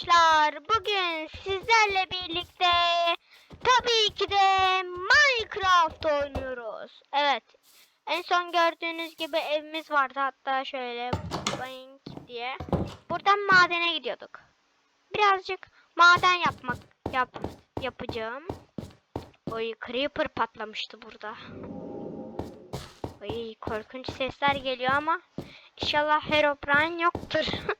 arkadaşlar. Bugün sizlerle birlikte tabii ki de Minecraft oynuyoruz. Evet. En son gördüğünüz gibi evimiz vardı. Hatta şöyle boing diye. Buradan madene gidiyorduk. Birazcık maden yapmak yap yapacağım. Oy creeper patlamıştı burada. Oy korkunç sesler geliyor ama inşallah Herobrine yoktur.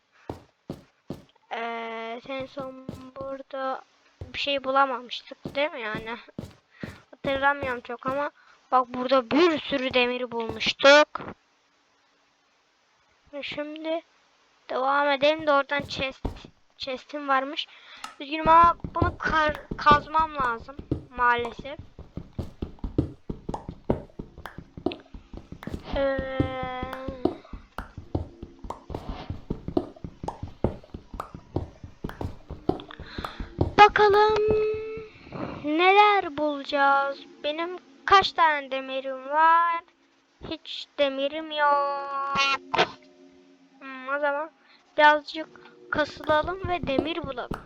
Ee, en son burada bir şey bulamamıştık değil mi yani? Hatırlamıyorum çok ama bak burada bir sürü demir bulmuştuk. Şimdi devam edelim de oradan chest chest'im varmış. Üzgünüm ama bunu kar, kazmam lazım maalesef. Ee, Bakalım neler bulacağız. Benim kaç tane demirim var? Hiç demirim yok. Hmm, o zaman birazcık kasılalım ve demir bulalım.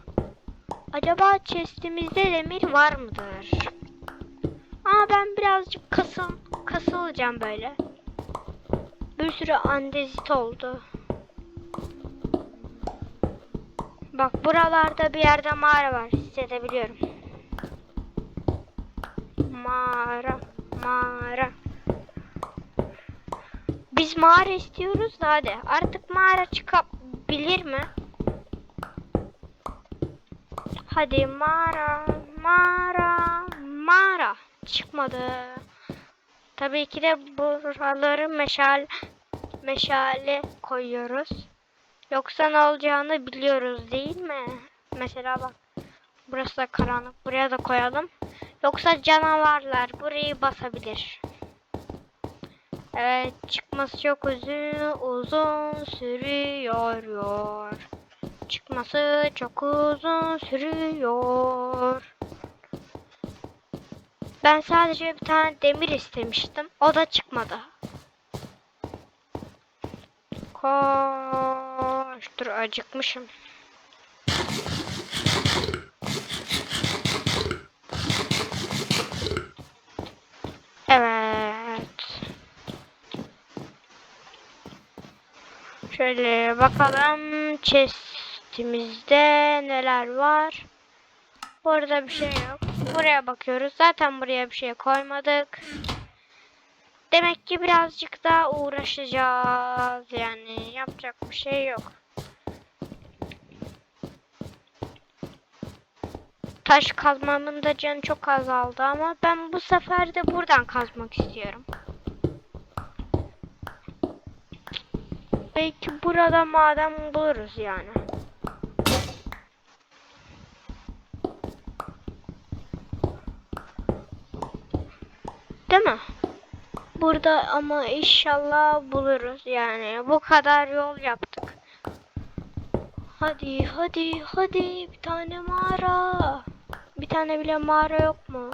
Acaba chestimizde demir var mıdır? Ama ben birazcık kasıl kasılacağım böyle. Bir sürü andezit oldu. Bak buralarda bir yerde mağara var. Hissedebiliyorum. Mağara. Mağara. Biz mağara istiyoruz da hadi. Artık mağara çıkabilir mi? Hadi mağara. Mağara. Mağara. Çıkmadı. Tabii ki de buraları meşal meşale koyuyoruz. Yoksa ne olacağını biliyoruz değil mi? Mesela bak. Burası da karanlık. Buraya da koyalım. Yoksa canavarlar burayı basabilir. Evet çıkması çok uzun uzun sürüyor. Çıkması çok uzun sürüyor. Ben sadece bir tane demir istemiştim. O da çıkmadı. Koş. Dur acıkmışım. Evet. Şöyle bakalım chestimizde neler var. Burada bir şey yok. Buraya bakıyoruz. Zaten buraya bir şey koymadık. Demek ki birazcık daha uğraşacağız. Yani yapacak bir şey yok. Taş kazmamın da canı çok azaldı ama ben bu sefer de buradan kazmak istiyorum. Belki burada maden buluruz yani. Değil mi? Burada ama inşallah buluruz yani. Bu kadar yol yaptık. Hadi hadi hadi bir tane mağara. Bir tane bile mağara yok mu?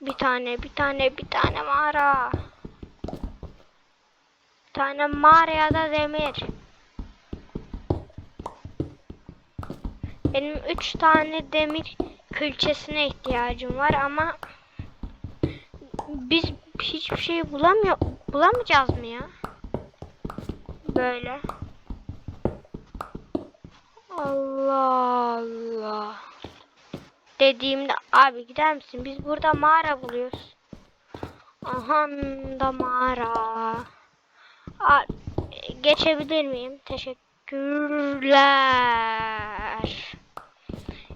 Bir tane bir tane bir tane mağara. Bir tane mağaraya da demir. Benim üç tane demir külçesine ihtiyacım var ama biz hiçbir şey bulamıyor bulamayacağız mı ya? Böyle. Allah Allah. Dediğimde abi gider misin? Biz burada mağara buluyoruz. Aha da mağara. Aa, geçebilir miyim? Teşekkürler.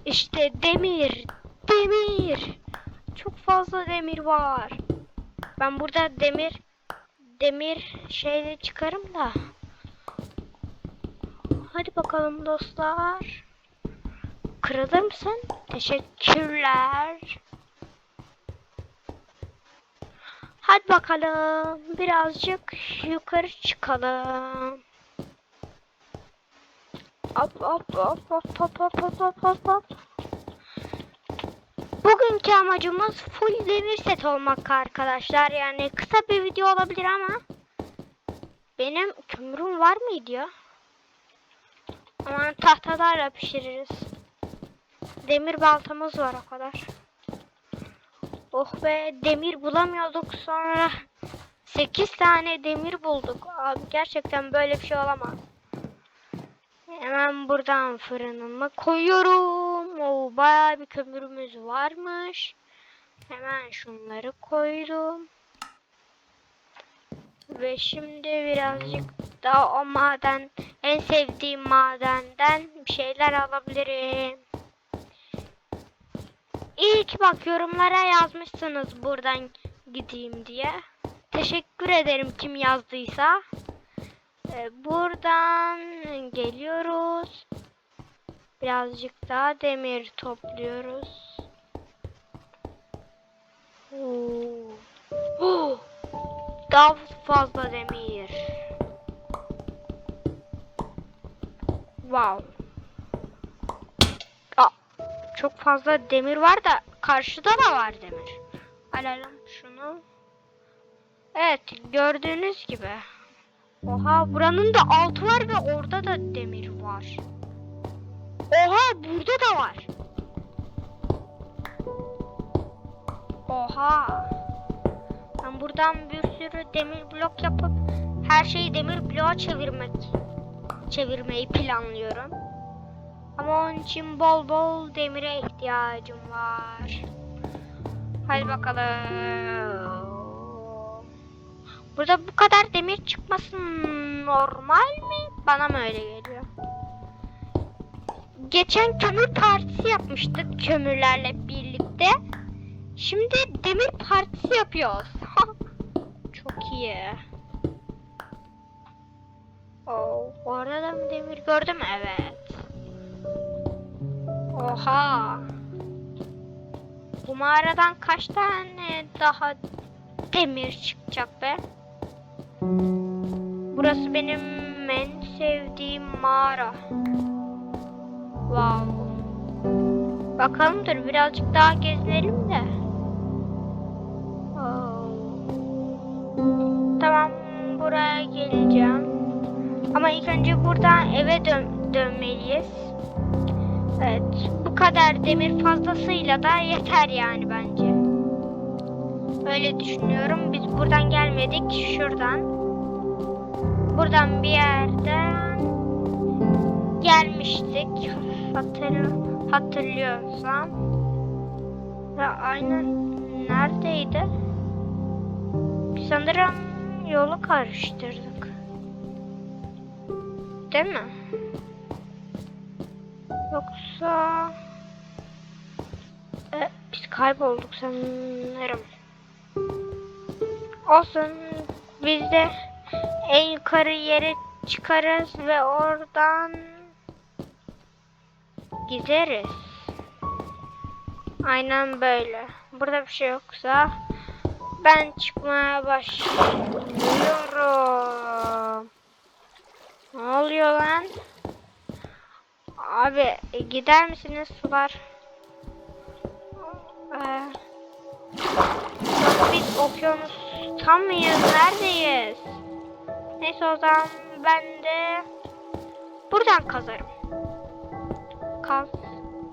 İşte demir. Demir. Çok fazla demir var. Ben burada demir demir şeyle çıkarım da. Hadi bakalım dostlar. Kırılır mısın? Teşekkürler. Hadi bakalım. Birazcık yukarı çıkalım. Hop hop hop hop hop hop hop hop hop hop. Bugünkü amacımız full demir set olmak arkadaşlar. Yani kısa bir video olabilir ama benim kömürüm var mıydı ya? Ama tahtalarla pişiririz. Demir baltamız var o kadar. Oh be demir bulamıyorduk sonra 8 tane demir bulduk. Abi gerçekten böyle bir şey olamaz. Hemen buradan fırınımı koyuyorum. Oo, bayağı bir kömürümüz varmış. Hemen şunları koydum. Ve şimdi birazcık daha o maden, en sevdiğim madenden bir şeyler alabilirim. İlk bak yorumlara yazmışsınız buradan gideyim diye. Teşekkür ederim kim yazdıysa. Ee, buradan geliyoruz. Birazcık daha demir topluyoruz. Oo. Oh! Daha fazla demir. Wow. Aa, çok fazla demir var da karşıda da var demir. Alalım şunu. Evet gördüğünüz gibi. Oha buranın da altı var ve orada da demir var. Oha burada da var. Oha. Ben buradan bir sürü demir blok yapıp her şeyi demir bloğa çevirmek çevirmeyi planlıyorum. Ama onun için bol bol demire ihtiyacım var. Hadi bakalım. Burada bu kadar demir çıkması normal mi? Bana mı öyle geliyor? Geçen kömür partisi yapmıştık kömürlerle birlikte. Şimdi demir partisi yapıyoruz. Çok iyi. Oo, orada da mı demir gördüm? Evet. Oha. Bu mağaradan kaç tane daha demir çıkacak be? Burası benim en sevdiğim mağara. Wow. Bakalım dur birazcık daha gezelim de. Geleceğim. Ama ilk önce buradan eve dön dönmeliyiz. Evet bu kadar demir fazlasıyla da yeter yani bence. Öyle düşünüyorum. Biz buradan gelmedik. Şuradan. Buradan bir yerden gelmiştik. Hatır, hatırlıyorsam. Ve aynen neredeydi? Sanırım yolu karıştırdık. Değil mi? Yoksa... E, biz kaybolduk sanırım. Olsun biz de en yukarı yere çıkarız ve oradan gideriz. Aynen böyle. Burada bir şey yoksa ben çıkmaya başlıyorum. Ne oluyor lan? Abi e, gider misiniz sular? Ee, biz okyanus tam mıyız? Neredeyiz? Neyse o zaman ben de buradan kazarım. Kaz,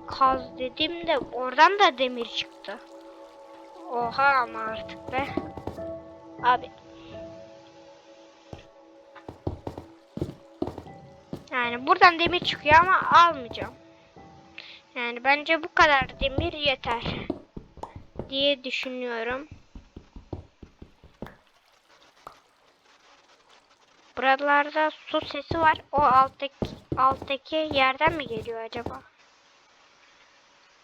kaz dedim de oradan da demir çıktı. Oha ama artık be. Abi. Yani buradan demir çıkıyor ama almayacağım. Yani bence bu kadar demir yeter diye düşünüyorum. Buralarda su sesi var. O alttaki, alttaki yerden mi geliyor acaba?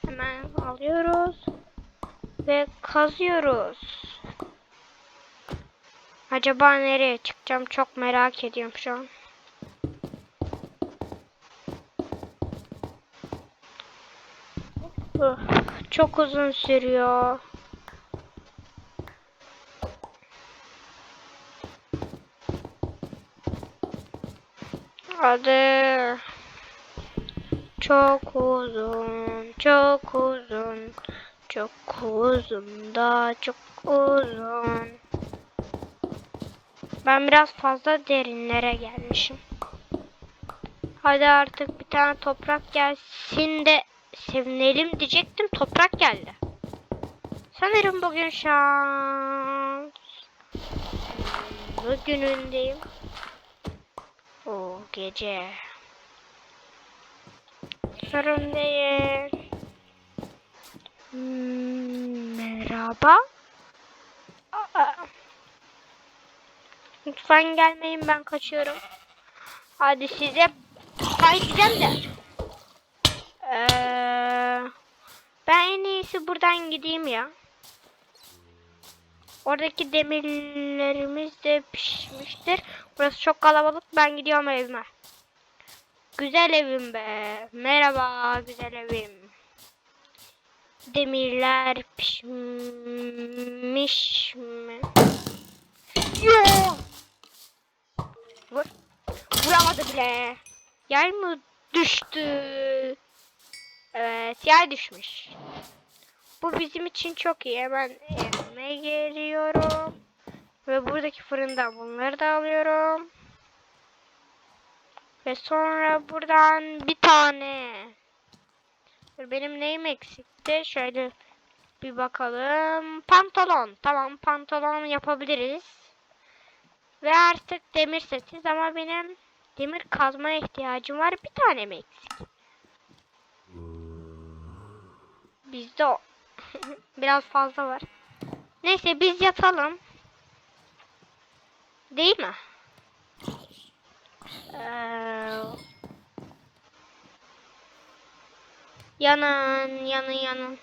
Hemen alıyoruz. Ve kazıyoruz. Acaba nereye çıkacağım? Çok merak ediyorum şu an. Çok uzun sürüyor. Adı çok uzun, çok uzun, çok uzun da çok uzun. Ben biraz fazla derinlere gelmişim. Hadi artık bir tane toprak gelsin de sevinelim diyecektim. Toprak geldi. Sanırım bugün şans. Bugünündeyim. O gece. Sorun değil. Hmm, Merhaba. Aa. Lütfen gelmeyin ben kaçıyorum. Hadi size hay diyeceğim de. Ee, ben en iyisi buradan gideyim ya. Oradaki demirlerimiz de pişmiştir. Burası çok kalabalık. Ben gidiyorum evime. Güzel evim be. Merhaba güzel evim. Demirler pişmiş mi? Yok. Vur. Vuramadı bile. Yer mi düştü? Evet yer düşmüş. Bu bizim için çok iyi. Hemen evime geliyorum. Ve buradaki fırından bunları da alıyorum. Ve sonra buradan bir tane. Benim neyim eksikti? Şöyle bir bakalım. Pantolon. Tamam pantolon yapabiliriz. Ve artık demir setiz ama benim demir kazmaya ihtiyacım var. Bir tane mi eksik? Bizde o. Biraz fazla var. Neyse biz yatalım. Değil mi? Ee, yanın, yanın, yanın.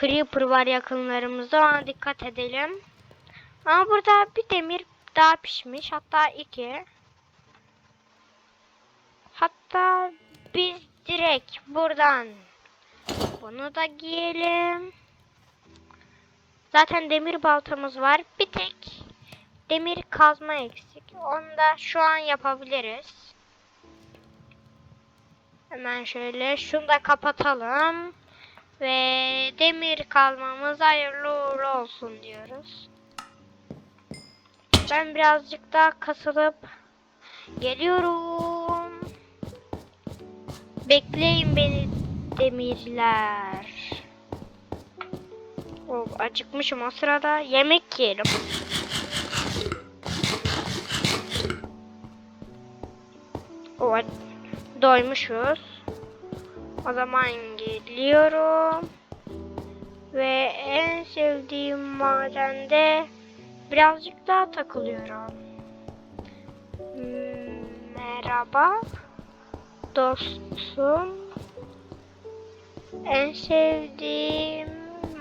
Creeper var yakınlarımızda. Ona dikkat edelim. Ama burada bir demir daha pişmiş. Hatta iki. Hatta biz direkt buradan bunu da giyelim. Zaten demir baltamız var. Bir tek demir kazma eksik. Onu da şu an yapabiliriz. Hemen şöyle şunu da kapatalım. Ve demir kazmamız hayırlı uğurlu olsun diyoruz. Ben birazcık daha kasılıp geliyorum. Bekleyin beni demirler. Oh, acıkmışım o sırada. Yemek yiyelim. Oh, doymuşuz. O zaman geliyorum. Ve en sevdiğim madende birazcık daha takılıyorum. Hmm, Merhaba dostum. En sevdiğim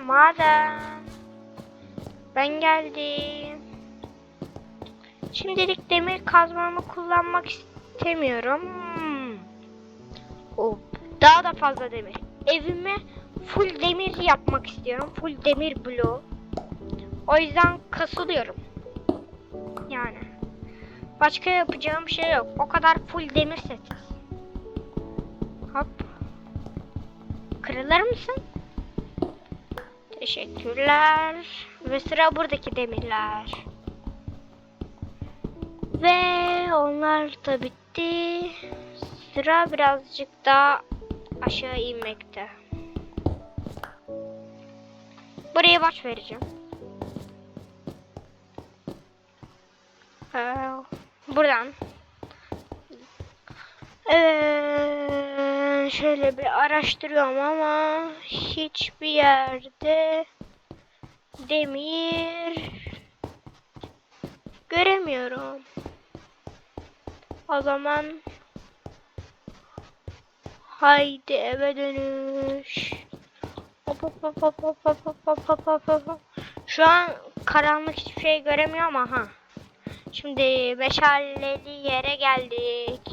maden. Ben geldim. Şimdilik demir kazmamı kullanmak istemiyorum. Oh, daha da fazla demir. Evime full demir yapmak istiyorum. Full demir bloğu. O yüzden kasılıyorum. Yani. Başka yapacağım şey yok. O kadar full demir seti. Hop. Kırılır mısın? Teşekkürler. Ve sıra buradaki demirler. Ve onlar da bitti. Sıra birazcık daha aşağı inmekte. Buraya baş vereceğim. Ee, buradan. Ee, şöyle bir araştırıyorum ama hiçbir yerde demir göremiyorum. O zaman haydi eve dönüş. Hop hop hop hop hop hop hop hop hop hop hop. Şu an karanlık hiçbir şey göremiyorum ama ha. Şimdi meşaleli yere geldik.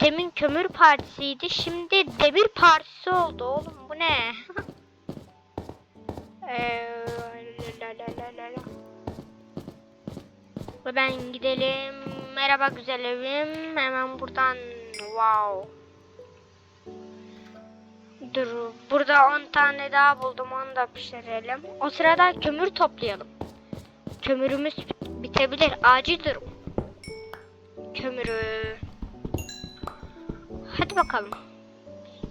Demin kömür partisiydi. Şimdi demir partisi oldu oğlum. Bu ne? Ve ben gidelim. Merhaba güzel evim. Hemen buradan. Wow. Dur. Burada 10 tane daha buldum. Onu da pişirelim. O sırada kömür toplayalım. Kömürümüz bitebilir. Acil durum. Kömürü. Hadi bakalım.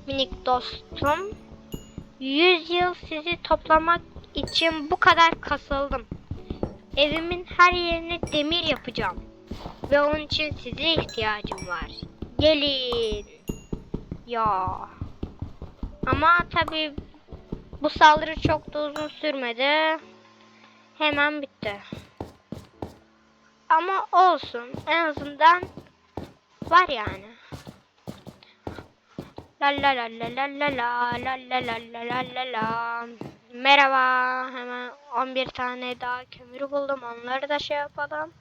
Minik dostum. 100 yıl sizi toplamak için bu kadar kasıldım. Evimin her yerine demir yapacağım. Ve onun için size ihtiyacım var. Gelin. Ya. Ama tabii bu saldırı çok da uzun sürmedi. Hemen bitti. Ama olsun. En azından var yani. La la la la la la la la la la la la la la. Merhaba. Hemen 11 tane daha kömür buldum. Onları da şey yapalım.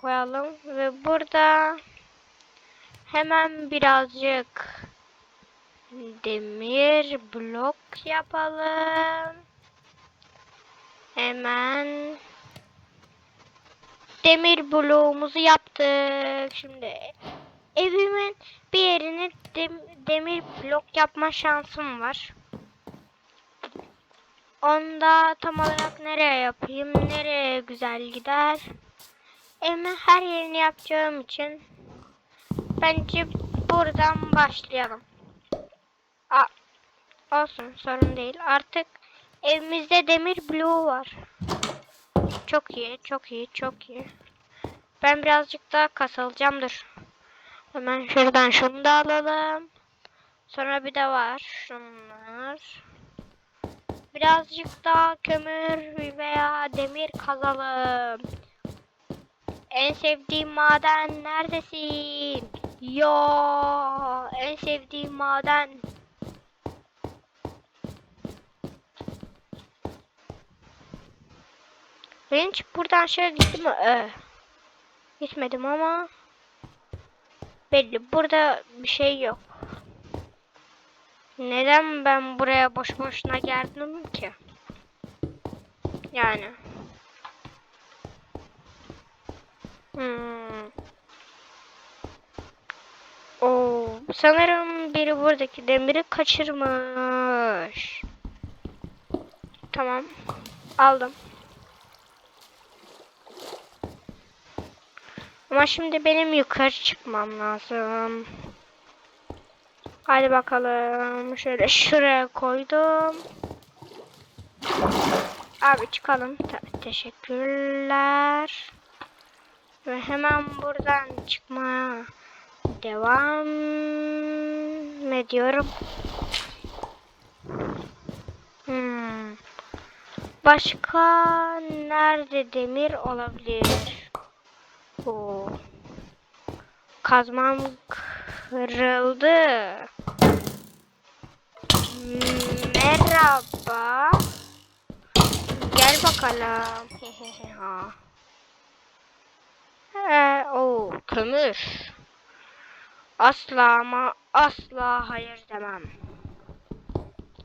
Koyalım. Ve burada hemen birazcık demir blok yapalım. Hemen demir bloğumuzu yaptık. Şimdi evimin bir yerine dem- demir blok yapma şansım var. Onda tam olarak nereye yapayım, nereye güzel gider. Evimin her yerini yapacağım için bence buradan başlayalım. Olsun sorun değil. Artık evimizde demir bloğu var. Çok iyi, çok iyi, çok iyi. Ben birazcık daha kasılacağım dur. Hemen şuradan şunu da alalım. Sonra bir de var şunlar. Birazcık daha kömür veya demir kazalım. En sevdiğim maden neredesin? Ya en sevdiğim maden. Hiç buradan şöyle gittim mi? Ee, gitmedim ama belli. Burada bir şey yok. Neden ben buraya boş boşuna geldim ki? Yani. Hmm. Oo, sanırım biri buradaki demiri kaçırmış. Tamam. Aldım. Ama şimdi benim yukarı çıkmam lazım. Hadi bakalım. Şöyle şuraya koydum. Abi çıkalım. Ta- teşekkürler. Ve hemen buradan çıkmaya devam ediyorum. Hmm. Başka nerede demir olabilir? Oo. Kazmam kırıldı. Merhaba. Gel bakalım. ha. Ee, o kömür. Asla ama asla hayır demem.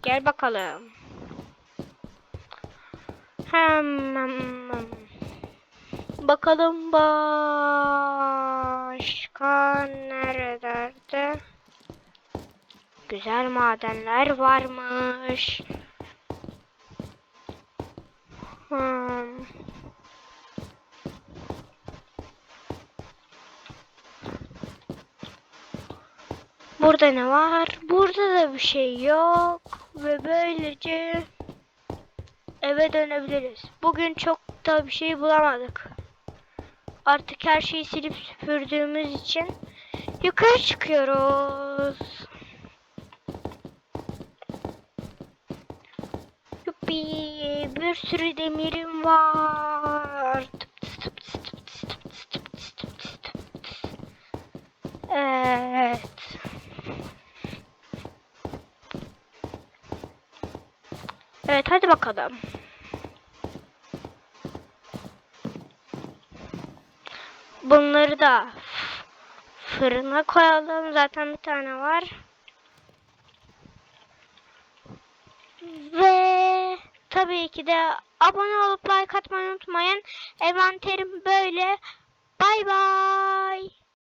Gel bakalım. Hemen bakalım başka nerelerde güzel madenler varmış. Hmm. Burada ne var? Burada da bir şey yok. Ve böylece eve dönebiliriz. Bugün çok da bir şey bulamadık. Artık her şeyi silip süpürdüğümüz için yukarı çıkıyoruz. Yuppi bir sürü demirim var. Evet. Evet hadi bakalım. Bunları da fırına koyalım. Zaten bir tane var. Ve tabii ki de abone olup like atmayı unutmayın. Envanterim böyle. Bay bay.